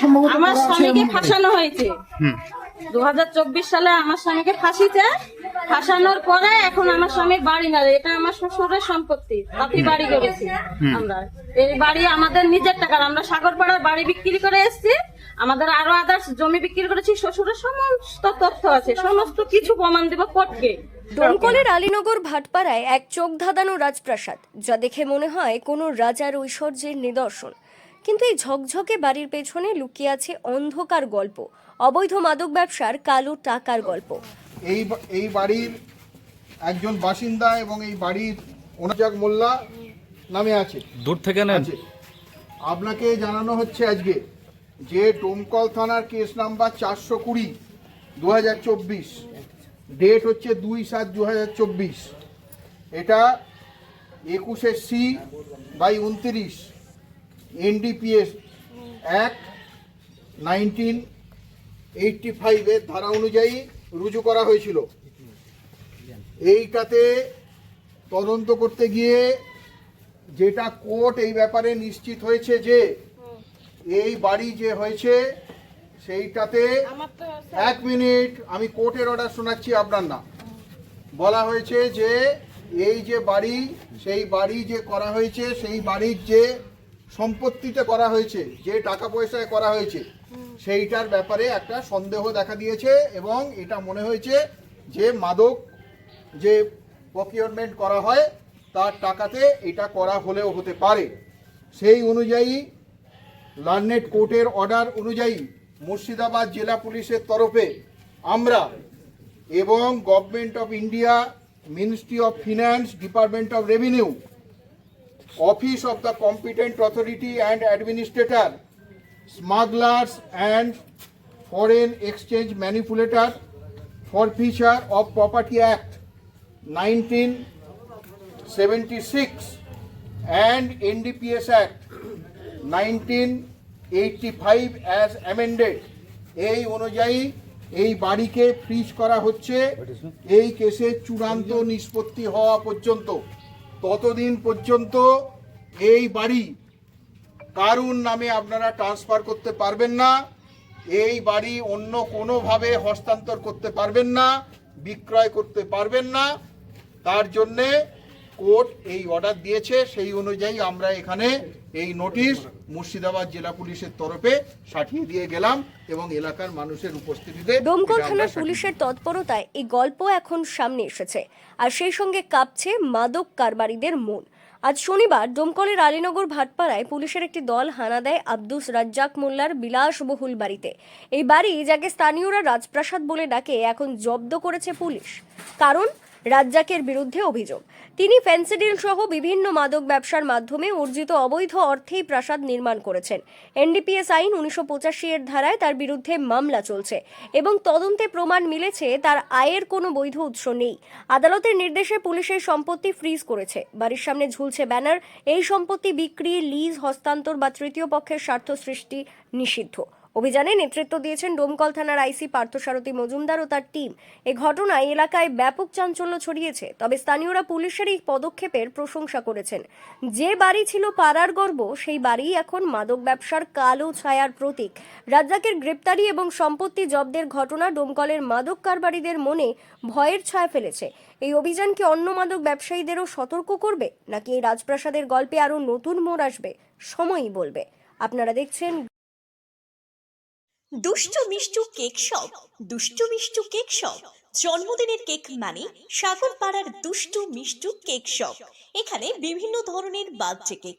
সম্ভবত আমার স্বামীকে ফাঁসানো হয়েছে। দুহাজার চব্বিশ সালে আমার স্বামীকে ফাঁসিতে ফাঁসানোর পরে এখন আমার স্বামীর বাড়ি না এটা আমার শ্বশুরের সম্পত্তি তাতে বাড়ি করেছি আমরা। এই বাড়ি আমাদের নিজের টাকার আমরা সাগরপাড়ার বাড়ি বিক্রি করে এসেছি। আমাদের আরও আদার্স জমি বিক্রি করেছি শ্বশুরের সমস্ত তথ্য আছে সমস্ত কিছু প্রমাণ দেবো কোর্টকে। দমকলের আলীনগর ভাটপাড়ায় এক চোখ ধাঁধানো রাজপ্রাসাদ যা দেখে মনে হয় কোনো রাজার ঐশ্বর্যের নিদর্শন। কিন্তু এই ঝকঝকে বাড়ির পেছনে লুকিয়ে আছে অন্ধকার গল্প। অবৈধ মাদক ব্যবসার কালো টাকার গল্প। এই এই বাড়ির একজন বাসিন্দা এবং এই বাড়ির ওনাজাক মোল্লা নামে আছে। দূর থেকে নেন। আছে। আপনাকে জানানো হচ্ছে আজকে যে ডোমকল থানার কেস নাম্বার চারশো কুড়ি দু হাজার চব্বিশ। ডেট হচ্ছে দুই সাত দু হাজার চব্বিশ। এটা একুশে সি বাই উনত্রিশ। এনডিপিএস অ্যাক্ট নাইনটিন এইটটি ফাইভের ধারা অনুযায়ী রুজু করা হয়েছিল। এইটাতে তদন্ত করতে গিয়ে যেটা কোর্ট এই ব্যাপারে নিশ্চিত হয়েছে যে এই বাড়ি যে হয়েছে সেইটাতে এক মিনিট আমি কোর্টের অর্ডার শোনাচ্ছি আপনার না বলা হয়েছে যে এই যে বাড়ি সেই বাড়ি যে করা হয়েছে সেই বাড়ির যে সম্পত্তিতে করা হয়েছে যে টাকা পয়সায় করা হয়েছে সেইটার ব্যাপারে একটা সন্দেহ দেখা দিয়েছে এবং এটা মনে হয়েছে যে মাদক যে প্রকিউরমেন্ট করা হয় তার টাকাতে এটা করা হলেও হতে পারে। সেই অনুযায়ী লার্নেট কোর্টের অর্ডার অনুযায়ী মুর্শিদাবাদ জেলা পুলিশের তরফে আমরা এবং government of India ministry of finance department of revenue office of the competent authority and administrator, smugglers and foreign exchange manipulator forfeiture of property act nineteen 76 and NDPS Act 1985 as amended এই অনুযায়ী এই বাড়িকে fridge করা হচ্ছে। এই কেসের চূড়ান্ত নিষ্পত্তি হওয়া পর্যন্ত। ততদিন পর্যন্ত এই বাড়ি কারুর নামে আপনারা ট্রান্সফার করতে পারবেন না, এই বাড়ি অন্য কোনোভাবে হস্তান্তর করতে পারবেন না, বিক্রয় করতে পারবেন না। তার জন্যে কোর্ট এই অর্ডার দিয়েছে সেই অনুযায়ী আমরা এখানে এই নোটিশ মুর্শিদাবাদ জেলা পুলিশের তরফে সাঠিয়ে দিয়ে গেলাম এবং এলাকার মানুষের উপস্থিতিতে ডোমকল এটা থানার পুলিশের তৎপরতায় এই গল্প এখন সামনে এসেছে। আর সেই সঙ্গে কাঁপছে মাদক কারবারিদের মন। আজ শনিবার ডোমকলের আলীনগর ভাটপাড়ায় পুলিশের একটি দল হানা দেয় আব্দুস রাজ্জাক মোল্লার বিলাসবহুল বাড়িতে। এই বাড়ি যাকে স্থানীয়রা রাজপ্রাসাদ বলে ডাকে এখন জব্দ করেছে পুলিশ। কারণ রাজ্জাকের বিরুদ্ধে অভিযোগ। তিনি ফেন্সিডিল সহ বিভিন্ন মাদক ব্যবসার মাধ্যমে অর্জিত অবৈধ অর্থেই প্রাসাদ নির্মাণ করেছেন। এনডিপিএস আইন উনিশশো পঁচাশি এর ধারায় তার বিরুদ্ধে মামলা চলছে এবং তদন্তে প্রমাণ মিলেছে তার আয়ের কোনো বৈধ উৎস নেই। আদালতের নির্দেশে পুলিশের সম্পত্তি ফ্রিজ করেছে। বাড়ির সামনে ঝুলছে ব্যানার। এই সম্পত্তি বিক্রি, লিজ, হস্তান্তর বা তৃতীয় পক্ষের স্বার্থ সৃষ্টি নিষিদ্ধ। অভিযানে নেতৃত্ব দিয়েছেন ডোমকল থানার আইসি পার্থসারথী মজুমদার ও তার টিম। এ ঘটনায় এলাকায় ব্যাপক চাঞ্চল্য ছড়িয়েছে, তবে স্থানীয়রা পুলিশের এই পদক্ষেপের প্রশংসা করেছেন। যে বাড়ি ছিল পাড়ার গর্ব, সেই বাড়ি এখন মাদক ব্যবসার কালো ছায়ার প্রতীক। রাজ্জাকের গ্রেপ্তারি এবং সম্পত্তি জব্দের ঘটনা ডোমকলের মাদক কারবারিদের মনে ভয়ের ছায়া ফেলেছে। এই অভিযান কি অন্য মাদক ব্যবসায়ীদেরও সতর্ক করবে, নাকি এই রাজপ্রাসাদের গল্পে আরও নতুন মোড় আসবে, সময়ই বলবে। আপনারা দেখছেন দুষ্টু মিষ্টু কেক শপ। দুষ্ট মিষ্টু কেক শপ। জন্মদিনের কেক মানে সাগর পাড়ার দুষ্টু মিষ্টু কেক শপ। এখানে বিভিন্ন ধরনের বার্থডে কেক।